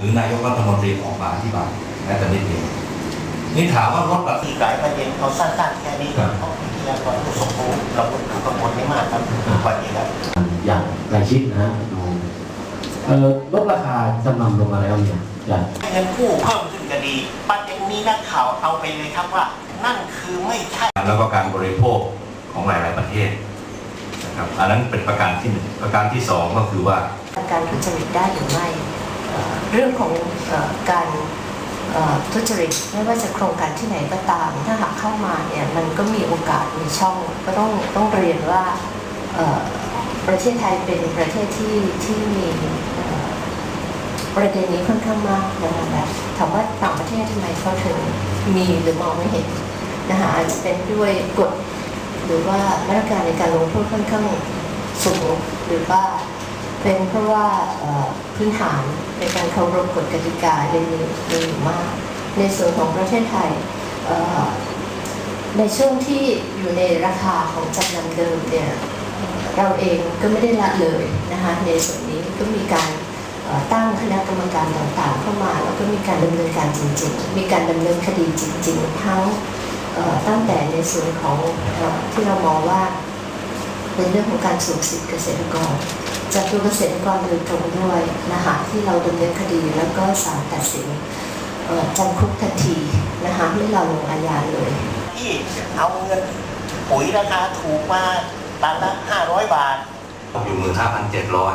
หรือนายกรัฐมนตรีออกมาอธิบายแม้แต่นิดเดียวนี่ถามว่าลดราคาอีกหลายประเด็นเอาสั้นๆแค่นี้ก่อนเพราะวิทยากรผู้สมรู้เราก็กังวลไม่มากครับสวัสดีครับอย่างใกล้ชิดนะฮะดูเอ่อลดราคาจำนำลงมาแล้วเนี่ยจะเงินกู้เพิ่มขึ้นก็ดีประเด็นนี้นักข่าวเอาไปเลยครับว่า นั่นคือไม่ใช่แล้วก็การบริโภคของหลาย ๆ ประเทศนะครับอันนั้นเป็นประการที่หนึ่งประการที่สองก็คือว่าการทุจริตได้หรือไม่ เรื่องของอการทุจริตไม่ว่าจะโครงการที่ไหนก็ตาม ถ้าหากเข้ามาเนี่ยมันก็มีโอกาสมีช่องก็ต้องต้องเรียนว่าประเทศไทยเป็นประเทศที่ที่มีประเด็นนี้ค่อนข้างมากนะคะแบบถามว่าต่างประเทศทำไมเขาถึงมีหรือมองไม่เห็นนะคะอาจจะเป็นด้วยกฎหรือว่ามาตรการในการลงโทษค่อนข้างสูงหรือว่า เป็นเพราะว่าพื้นฐานในการเคารพกฎกติกาเลยมีมีอยู่มาก ในส่วนของประเทศไทยในช่วงที่อยู่ในราคาของจำนำเดิมเนี่ยเราเองก็ไม่ได้ละเลยนะคะในส่วนนี้ก็มีการตั้งคณะกรรมการต่างๆ เข้ามาแล้วก็มีการดำเนินการจริง ๆ มีการดำเนินคดีจริง ๆ ทั้งเอ่อตั้งแต่ในส่วนของอที่เรามองว่า เป็นเรื่องของการสูญสิทธิเกษตรกรจากตัวเกษตรกรโดยตรงด้วยนะคะที่เราดำเนินคดีแล้วก็ศาลตัดสินเอ่อจำคุกทันทีนะคะไม่รอลงอาญาเลยที่เอาเงินปุ๋ยราคาถูกมาตันละ500บาท อยู่หมื่นห้าพันเจ็ดร้อย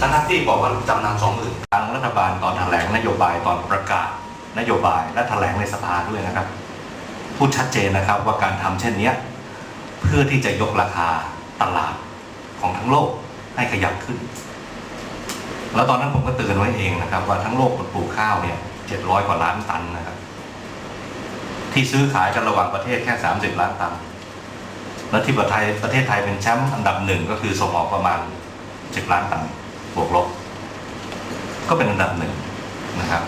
ทั้งที่บอกว่าจำนำสองหมื่นทางรัฐบาลตอนแถลงนโยบายตอนประกาศ นโยบายและแถลงในสภาด้วยนะครับ พูดชัดเจนนะครับว่าการทำเช่นเนี้ย เพื่อที่จะยกราคาตลาดของทั้งโลกให้ขยับขึ้น แล้วตอนนั้นผมก็เตือนไว้เองนะครับ ว่าทั้งโลกปลูกข้าวเนี่ยเจ็ดร้อยกว่าล้านตันนะครับ ที่ซื้อขายกันระหว่างประเทศแค่สามสิบล้านตัน และที่ประเทศไทยประเทศไทยเป็นแชมป์อันดับหนึ่งก็คือส่งออกประมาณสิบล้านตันบวกลบ ก็เป็นอันดับหนึ่งนะครับ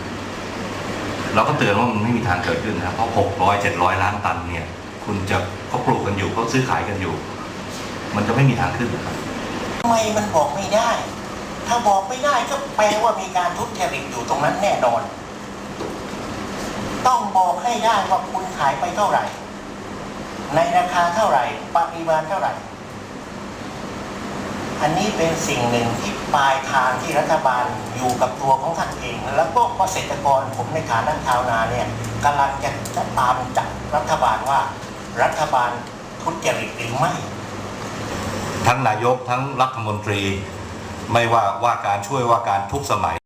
เราก็เตือนว่ามันไม่มีทางเกิดขึ้นนะครับเพราะหกร้อยเจ็ดร้อยล้านตันเนี่ย คุณจะเขาปลูกกันอยู่เขาซื้อขายกันอยู่ มันจะไม่มีทางขึ้นนะครับทำไมมันบอกไม่ได้ ถ้าบอกไม่ได้ก็แปลว่ามีการทุจริตอยู่ตรงนั้นแน่นอน ต้องบอกให้ได้ว่าคุณขายไปเท่าไหร่ ในราคาเท่าไหร่ปริมาณเท่าไหร่ อันนี้เป็นสิ่งหนึ่งที่ปลายทางที่รัฐบาลอยู่กับตัวของท่านเอง แล้วก็เกษตรกรผมในฐานะชาวนาเนี่ยกำลังจะจะตามจับรัฐบาลว่า รัฐบาลทุจริตหรือไม่ ทั้งนายกทั้งรัฐมนตรี ไม่ว่าว่าการช่วยว่าการทุกสมัย